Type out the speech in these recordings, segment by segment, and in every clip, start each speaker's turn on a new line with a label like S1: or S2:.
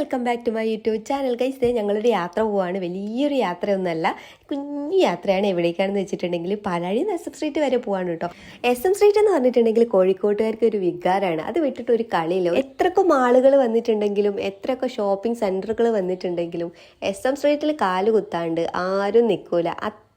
S1: Welcome back to my YouTube channel. Guys ഇതേ ഞങ്ങളൊരു യാത്ര പോവാണ്. വലിയൊരു യാത്രയൊന്നുമല്ല കുഞ്ഞു യാത്രയാണ് എവിടേക്കാണെന്ന് വെച്ചിട്ടുണ്ടെങ്കിൽ പാലാഴി എസ് എം സ്ട്രീറ്റ് വരെ പോവാണ് കേട്ടോ എസ് എം സ്ട്രീറ്റ് എന്ന് പറഞ്ഞിട്ടുണ്ടെങ്കിൽ കോഴിക്കോട്ടുകാർക്ക് ഒരു വികാരമാണ് അത് വിട്ടിട്ട് ഒരു കളിയില്ല എത്രയൊക്കെ മാളുകൾ വന്നിട്ടുണ്ടെങ്കിലും എത്രയൊക്കെ ഷോപ്പിംഗ് സെന്ററുകൾ വന്നിട്ടുണ്ടെങ്കിലും എസ് എം സ്ട്രീറ്റിൽ കാൽ കുത്താണ്ട് ആരും നിൽക്കൂല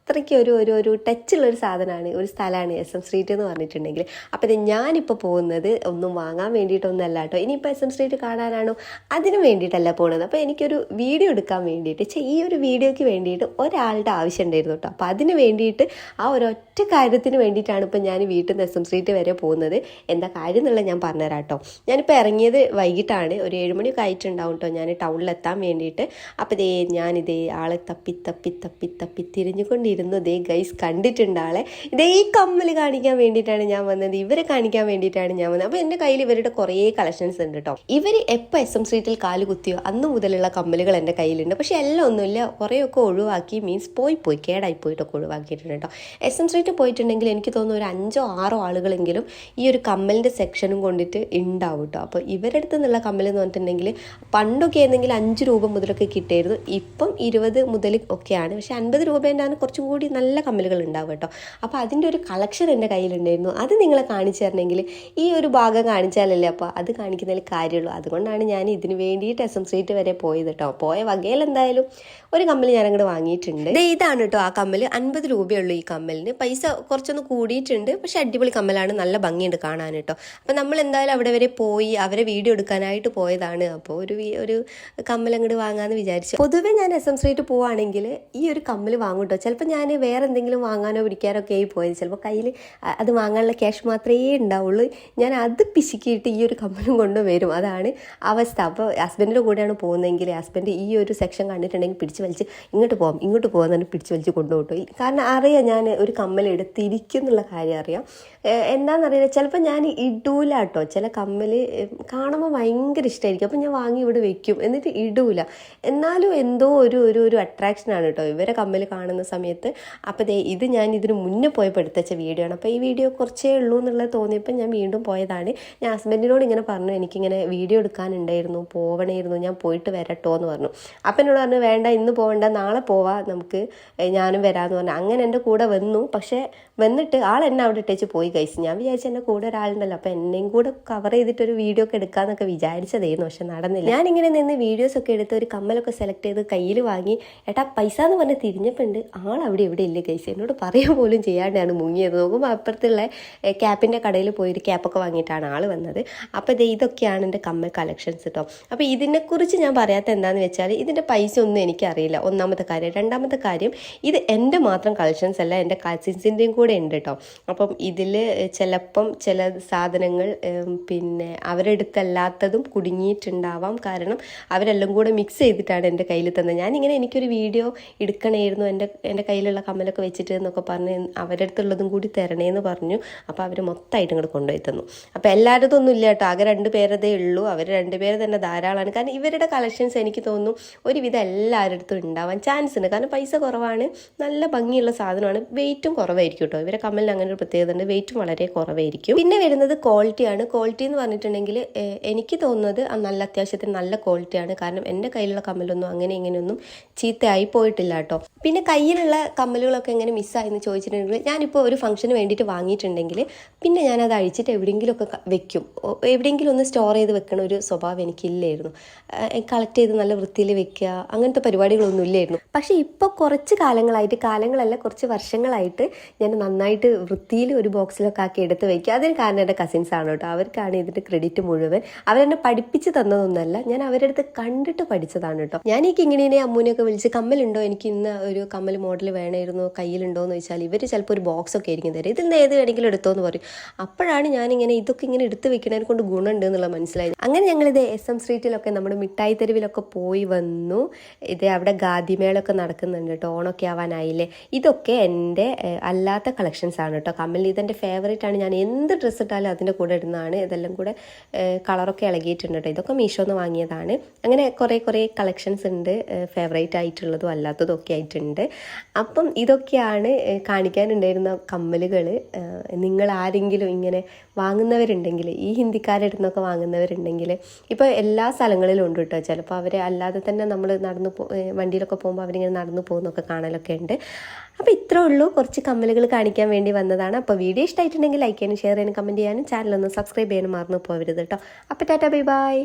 S1: അത്രയ്ക്ക് ഒരു ഒരു ഒരു ടച്ചുള്ളൊരു സാധനമാണ് ഒരു സ്ഥലമാണ് എസ് എം സ്ട്രീറ്റ് എന്ന് പറഞ്ഞിട്ടുണ്ടെങ്കിൽ. അപ്പോൾ ഇത് ഞാനിപ്പോൾ പോകുന്നത് ഒന്നും വാങ്ങാൻ വേണ്ടിയിട്ടൊന്നല്ല കേട്ടോ. ഇനിയിപ്പോൾ എസ് എം സ്ട്രീറ്റ് കാണാനാണോ? അതിന് വേണ്ടിയിട്ടല്ല പോകുന്നത് അപ്പോൾ എനിക്കൊരു വീഡിയോ എടുക്കാൻ വേണ്ടിയിട്ട് ചേ ഈ ഒരു വീഡിയോയ്ക്ക് വേണ്ടിയിട്ട് ഒരാളുടെ ആവശ്യം ഉണ്ടായിരുന്നു കേട്ടോ. അപ്പോൾ അതിന് വേണ്ടിയിട്ട് ആ ഒരൊറ്റ കാര്യത്തിന് വേണ്ടിയിട്ടാണ് ഇപ്പോൾ ഞാൻ വീട്ടിൽ നിന്ന് എസ് എം സ്ട്രീറ്റ് വരെ പോകുന്നത്. എന്താ കാര്യം എന്നുള്ളത് ഞാൻ പറഞ്ഞുതരാം കേട്ടോ. ഞാനിപ്പോൾ ഇറങ്ങിയത് വൈകിട്ടാണ്. ഒരു ഏഴുമണിയൊക്കെ ആയിട്ടുണ്ടാവും കേട്ടോ ഞാൻ ടൗണിലെത്താൻ വേണ്ടിയിട്ട്. അപ്പോൾ ഇതേ ഞാനിതേ ആളെ തപ്പി തപ്പി തപ്പി തപ്പി തിരിഞ്ഞുകൊണ്ടിരുന്നു ദേ ഗൈസ് കണ്ടിട്ടുണ്ട് ആളെ. ഇതേ ഈ കമ്മൽ കാണിക്കാൻ വേണ്ടിയിട്ടാണ് ഞാൻ വന്നത്. ഇവരെ കാണിക്കാൻ വേണ്ടിയിട്ടാണ് ഞാൻ വന്നത്. അപ്പോൾ എന്റെ കയ്യിൽ ഇവരുടെ കുറേ കളക്ഷൻസ് ഉണ്ട് കേട്ടോ ഇവർ എപ്പോൾ എസ് എം സ്ട്രീറ്റിൽ കാൽ കുത്തിയോ അന്ന് മുതലുള്ള കമ്മലുകൾ എന്റെ കയ്യിലുണ്ട്. പക്ഷേ എല്ലാം ഒന്നുമില്ല. കുറേയൊക്കെ ഒഴിവാക്കി. മീൻസ് പോയി പോയി കേടായി പോയിട്ടൊക്കെ ഒഴിവാക്കിയിട്ടുണ്ട് കേട്ടോ എസ് എം സ്ട്രീറ്റ് പോയിട്ടുണ്ടെങ്കിൽ എനിക്ക് തോന്നുന്നു ഒരു അഞ്ചോ ആറോ ആളുകളെങ്കിലും ഈ ഒരു കമ്മലിന്റെ സെക്ഷനും കൊണ്ടിട്ട് ഉണ്ടാവും കേട്ടോ അപ്പോൾ ഇവരുടെ അടുത്ത് നിന്നുള്ള കമ്മൽ എന്ന് പറഞ്ഞിട്ടുണ്ടെങ്കിൽ പണ്ടൊക്കെ ആയിരുന്നെങ്കിൽ അഞ്ച് രൂപ മുതലൊക്കെ കിട്ടിയിരുന്നു ഇപ്പം ഇരുപത് മുതൽ ഒക്കെയാണ്. പക്ഷേ അൻപത് രൂപേന്റെ കുറച്ച് കുറച്ചും കൂടി നല്ല കമ്മലുകൾ ഉണ്ടാവും കേട്ടോ. അപ്പോൾ അതിന്റെ ഒരു കളക്ഷൻ എന്റെ കയ്യിലുണ്ടായിരുന്നു. അത് നിങ്ങളെ കാണിച്ചു തരണമെങ്കിൽ ഈ ഒരു ഭാഗം കാണിച്ചാലല്ലേ അപ്പോൾ അത് കാണിക്കുന്നതിൽ കാര്യമുള്ളൂ. അതുകൊണ്ടാണ് ഞാൻ ഇതിന് വേണ്ടിയിട്ട് എസ് എം സ്ട്രീറ്റ് വരെ പോയത് കേട്ടോ. പോയ വകയിൽ എന്തായാലും ഒരു കമ്മൽ ഞാൻ അങ്ങോട്ട് വാങ്ങിയിട്ടുണ്ട് ഇതാണ് കേട്ടോ ആ കമ്മൽ അൻപത് രൂപയുള്ളൂ ഈ കമ്മലിന്. പൈസ കുറച്ചൊന്ന് കൂടിയിട്ടുണ്ട്. പക്ഷെ അടിപൊളി കമ്മലാണ്. നല്ല ഭംഗിയുണ്ട് കാണാൻ കേട്ടോ. അപ്പോൾ നമ്മൾ എന്തായാലും അവിടെ വരെ പോയി അവരെ വീഡിയോ എടുക്കാനായിട്ട് പോയതാണ്. അപ്പോൾ ഒരു ഒരു കമ്മൽ അങ്ങോട്ട് വാങ്ങാമെന്ന് വിചാരിച്ചു. പൊതുവെ ഞാൻ എസ് എം സ്ട്രീറ്റ് പോവുകയാണെങ്കിൽ ഈ ഒരു കമ്മൽ വാങ്ങും കേട്ടോ. ചിലപ്പോൾ ഞാൻ വേറെ എന്തെങ്കിലും വാങ്ങാനോ പിടിക്കാനോ ഒക്കെ ആയി പോയത്. ചിലപ്പോൾ കയ്യിൽ അത് വാങ്ങാനുള്ള ക്യാഷ് മാത്രമേ ഉണ്ടാവുള്ളൂ. ഞാൻ അത് പിശുക്കിയിട്ട് ഈ ഒരു കമ്മലും കൊണ്ട് വരും അതാണ് അവസ്ഥ. അപ്പോൾ ഹസ്ബൻഡിന്റെ കൂടെയാണ് പോകുന്നതെങ്കിൽ ഹസ്ബൻഡ് ഈ ഒരു സെക്ഷൻ കണ്ടിട്ടുണ്ടെങ്കിൽ പിടിച്ച് വലിച്ച് ഇങ്ങോട്ട് പോകാം ഇങ്ങോട്ട് പോകാൻ തന്നെ പിടിച്ച് വലിച്ച് കൊണ്ടുപോട്ടു കാരണം അറിയാം ഞാൻ ഒരു കമ്മൽ എടുത്തിരിക്കും എന്നുള്ള കാര്യം അറിയാം. എന്താണെന്ന് എന്താണെന്നറിയില്ല ചിലപ്പോൾ ഞാൻ ഇടൂല കേട്ടോ. ചില കമ്മൽ കാണുമ്പോൾ ഭയങ്കര ഇഷ്ടമായിരിക്കും അപ്പോൾ ഞാൻ വാങ്ങി ഇവിടെ വെക്കും. എന്നിട്ട് ഇടൂല. എന്നാലും എന്തോ ഒരു ഒരു ഒരു അട്രാക്ഷനാണ് കേട്ടോ. ഇവരെ കമ്മൽ കാണുന്ന സമയത്ത് അപ്പോൾ ദേ ഇത് ഞാൻ ഇതിന് മുന്നേ പോയപ്പോൾ എടുത്തച്ച വീഡിയോ ആണ്. അപ്പോൾ ഈ വീഡിയോ കുറച്ചേ ഉള്ളൂ എന്നുള്ളത് തോന്നിയപ്പോൾ ഞാൻ വീണ്ടും പോയതാണ്. ഞാൻ ഹസ്ബൻഡിനോട് ഇങ്ങനെ പറഞ്ഞു എനിക്കിങ്ങനെ വീഡിയോ എടുക്കാനുണ്ടായിരുന്നു പോവണമായിരുന്നു ഞാൻ പോയിട്ട് വരട്ടോ എന്ന് പറഞ്ഞു. അപ്പം എന്നോട് പറഞ്ഞു വേണ്ട ഇന്ന് പോകണ്ട നാളെ പോവാ നമുക്ക് ഞാനും വരാമെന്ന് പറഞ്ഞു. അങ്ങനെ എന്റെ കൂടെ വന്നു. പക്ഷേ വന്നിട്ട് ആൾ എന്നെ അവിടെ ഇട്ടേച്ച് പോയി കഴിച്ചു ഞാൻ വിചാരിച്ചു എന്റെ കൂടെ ഒരാളുണ്ടല്ലോ. അപ്പോൾ എന്നെയും കൂടെ കവർ ചെയ്തിട്ട് ഒരു വീഡിയോ ഒക്കെ എടുക്കാമെന്നൊക്കെ വിചാരിച്ചതായിരുന്നു പക്ഷെ നടന്നില്ല. ഞാനിങ്ങനെ നിന്ന് വീഡിയോസ് ഒക്കെ എടുത്ത് ഒരു കമ്മലൊക്കെ സെലക്ട് ചെയ്ത് കയ്യിൽ വാങ്ങി ഏട്ടാ പൈസ എന്ന് പറഞ്ഞ് തിരിഞ്ഞപ്പോൾ ഉണ്ട് ആൾ അവിടെ ഇവിടെ ഇല്ല കേസ് എന്നോട് പറയുക പോലും ചെയ്യാണ്ടാണ് മുങ്ങിയത്. നോക്കുമ്പോൾ അപ്പുറത്തുള്ള ക്യാപ്പിന്റെ കടയിൽ പോയി ഒരു ക്യാപ്പൊക്കെ വാങ്ങിയിട്ടാണ് ആൾ വന്നത്. അപ്പോൾ ഇത് ഇതൊക്കെയാണ് എന്റെ കമ്മൽ കളക്ഷൻസ് കേട്ടോ അപ്പോൾ ഇതിനെക്കുറിച്ച് ഞാൻ പറയാത്ത എന്താണെന്ന് വെച്ചാൽ ഇതിന്റെ പൈസ ഒന്നും എനിക്കറിയില്ല. ഒന്നാമത്തെ കാര്യം. രണ്ടാമത്തെ കാര്യം ഇത് എന്റെ മാത്രം കളക്ഷൻസ് അല്ല എന്റെ കസിൻസിന്റെയും കൂടെ ഉണ്ട് കേട്ടോ അപ്പം ഇതിൽ ചിലപ്പം ചില സാധനങ്ങൾ പിന്നെ അവരെടുത്തല്ലാത്തതും കുടുങ്ങിയിട്ടുണ്ടാവാം. കാരണം അവരെല്ലാം കൂടെ മിക്സ് ചെയ്തിട്ടാണ് എന്റെ കയ്യിൽ തന്നത്. ഞാനിങ്ങനെ എനിക്കൊരു വീഡിയോ എടുക്കണമായിരുന്നു എന്റെ എന്റെ കയ്യിലുള്ള കമ്മലൊക്കെ വെച്ചിട്ട് എന്നൊക്കെ പറഞ്ഞ് അവരുടെ അടുത്തുള്ളതും കൂടി തരണേന്ന് പറഞ്ഞു. അപ്പോൾ അവർ മൊത്തമായിട്ട് ഇങ്ങോട്ട് കൊണ്ടുപോയി തന്നു. അപ്പോൾ എല്ലാവരും ഒന്നും ഇല്ല കേട്ടോ. ആകെ രണ്ട് പേരതേ ഉള്ളൂ. അവർ രണ്ടുപേരെ തന്നെ ധാരാളമാണ് കാരണം ഇവരുടെ കളക്ഷൻസ് എനിക്ക് തോന്നുന്നു ഒരുവിധം എല്ലാവരുടെ അടുത്തും ഉണ്ടാവാൻ ചാൻസ് ഉണ്ട്. കാരണം പൈസ കുറവാണ്. നല്ല ഭംഗിയുള്ള സാധനമാണ്. വെയിറ്റും കുറവായിരിക്കും കേട്ടോ. ഇവരെ കമ്മലിന് അങ്ങനെ ഒരു പ്രത്യേകത ഉണ്ട്. വെയിറ്റും വളരെ കുറവായിരിക്കും. പിന്നെ വരുന്നത് ക്വാളിറ്റിയാണ് ക്വാളിറ്റി എന്ന് പറഞ്ഞിട്ടുണ്ടെങ്കിൽ എനിക്ക് തോന്നുന്നത് നല്ല അത്യാവശ്യത്തിന് നല്ല ക്വാളിറ്റിയാണ് കാരണം എന്റെ കയ്യിലുള്ള കമ്മലൊന്നും അങ്ങനെ ഇങ്ങനെയൊന്നും ചീത്തയായി പോയിട്ടില്ല കേട്ടോ. പിന്നെ കയ്യിലുള്ള കമ്മലുകളൊക്കെ എങ്ങനെ മിസ്സായെന്ന് ചോദിച്ചിട്ടുണ്ടെങ്കിൽ ഞാനിപ്പോൾ ഒരു ഫംഗ്ഷന് വേണ്ടിയിട്ട് വാങ്ങിയിട്ടുണ്ടെങ്കിൽ പിന്നെ ഞാനത് അഴിച്ചിട്ട് എവിടെയെങ്കിലുമൊക്കെ വെക്കും. എവിടെയെങ്കിലും ഒന്ന് സ്റ്റോർ ചെയ്ത് വെക്കണ ഒരു സ്വഭാവം എനിക്കില്ലായിരുന്നു. കളക്ട് ചെയ്ത് നല്ല വൃത്തിയിൽ വെക്കുക അങ്ങനത്തെ പരിപാടികളൊന്നും ഇല്ലായിരുന്നു. പക്ഷേ ഇപ്പോൾ കുറച്ച് കാലങ്ങളായിട്ട് കാലങ്ങളല്ല കുറച്ച് വർഷങ്ങളായിട്ട് ഞാൻ നന്നായിട്ട് വൃത്തിയിൽ ഒരു ബോക്സിലൊക്കെ ആക്കി എടുത്ത് വെക്കുക. അതിന് കാരണം എന്റെ കസിൻസ് ആണ് കേട്ടോ. അവർക്കാണ് ഇതിന്റെ ക്രെഡിറ്റ് മുഴുവൻ. അവരെന്നെ പഠിപ്പിച്ച് തന്നതൊന്നല്ല ഞാൻ അവരുടെ അടുത്ത് കണ്ടിട്ട് പഠിച്ചതാണ് കേട്ടോ. ഞാൻ ഈ അമ്മൂനെയൊക്കെ വിളിച്ച് കമ്മലുണ്ടോ? എനിക്ക് ഇന്ന് ഒരു കമ്മൽ മോഡൽ വേണമായിരുന്നു കയ്യിലുണ്ടോ എന്ന് ചോദിച്ചാൽ ഇവർ ചിലപ്പോൾ ഒരു ബോക്സ് ഒക്കെ ആയിരിക്കും തരും. ഇതിൽ നിന്ന് ഏത് വേണമെങ്കിലും എടുത്തോ എന്ന് പറയും. അപ്പോഴാണ് ഞാനിങ്ങനെ ഇതൊക്കെ ഇങ്ങനെ എടുത്ത് വെക്കണതിനെ കൊണ്ട് ഗുണമുണ്ട് എന്നുള്ളത് മനസ്സിലായി അങ്ങനെ ഞങ്ങളിത് എസ് എം സ്ട്രീറ്റിലൊക്കെ നമ്മുടെ മിഠായി തെരുവിലൊക്കെ പോയി വന്നു. ഇത് അവിടെ ഗാദിമേളൊക്കെ നടക്കുന്നുണ്ട് കേട്ടോ ഓണൊക്കെ ആവാനായില്ലേ. ഇതൊക്കെ എന്റെ അല്ലാത്ത കളക്ഷൻസ് ആണ് കേട്ടോ. കമ്മൽ ഇതെന്റെ ഫേവറേറ്റ് ആണ്. ഞാൻ എന്ത് ഡ്രസ്സ് ഇട്ടാലും അതിന്റെ കൂടെ ഇടുന്നതാണ്. ഇതെല്ലാം കൂടെ കളറൊക്കെ ഇളകിയിട്ടുണ്ട് കേട്ടോ. ഇതൊക്കെ മീഷോന്ന് വാങ്ങിയതാണ്. അങ്ങനെ കുറേ കുറേ കളക്ഷൻസ് ഉണ്ട് ഫേവറേറ്റ് ആയിട്ടുള്ളതും അല്ലാത്തതും ഒക്കെ ആയിട്ടുണ്ട്. അപ്പം ഇതൊക്കെയാണ് കാണിക്കാനുണ്ടായിരുന്ന കമ്മലുകൾ നിങ്ങൾ ആരെങ്കിലും ഇങ്ങനെ വാങ്ങുന്നവരുണ്ടെങ്കിൽ ഈ ഹിന്ദിക്കാരുടെ നിന്നൊക്കെ വാങ്ങുന്നവരുണ്ടെങ്കിൽ ഇപ്പോൾ എല്ലാ സ്ഥലങ്ങളിലും ഉണ്ട് കേട്ടോ ചിലപ്പോൾ അവരെ അല്ലാതെ തന്നെ നമ്മൾ നടന്നു പോ വണ്ടിയിലൊക്കെ പോകുമ്പോൾ അവരിങ്ങനെ നടന്നു പോകുന്നൊക്കെ കാണലൊക്കെ ഉണ്ട്. അപ്പോൾ ഇത്രേ ഉള്ളൂ. കുറച്ച് കമ്മലുകൾ കാണിക്കാൻ വേണ്ടി വന്നതാണ്. അപ്പോൾ വീഡിയോ ഇഷ്ടമായിട്ടുണ്ടെങ്കിൽ ലൈക്ക് ചെയ്യാനും ഷെയർ ചെയ്യാനും കമന്റ് ചെയ്യാനും ചാനലൊന്ന് സബ്സ്ക്രൈബ് ചെയ്യാനും മറന്നു പോകരുത് കേട്ടോ അപ്പോൾ ടാറ്റാ ബൈ ബൈ.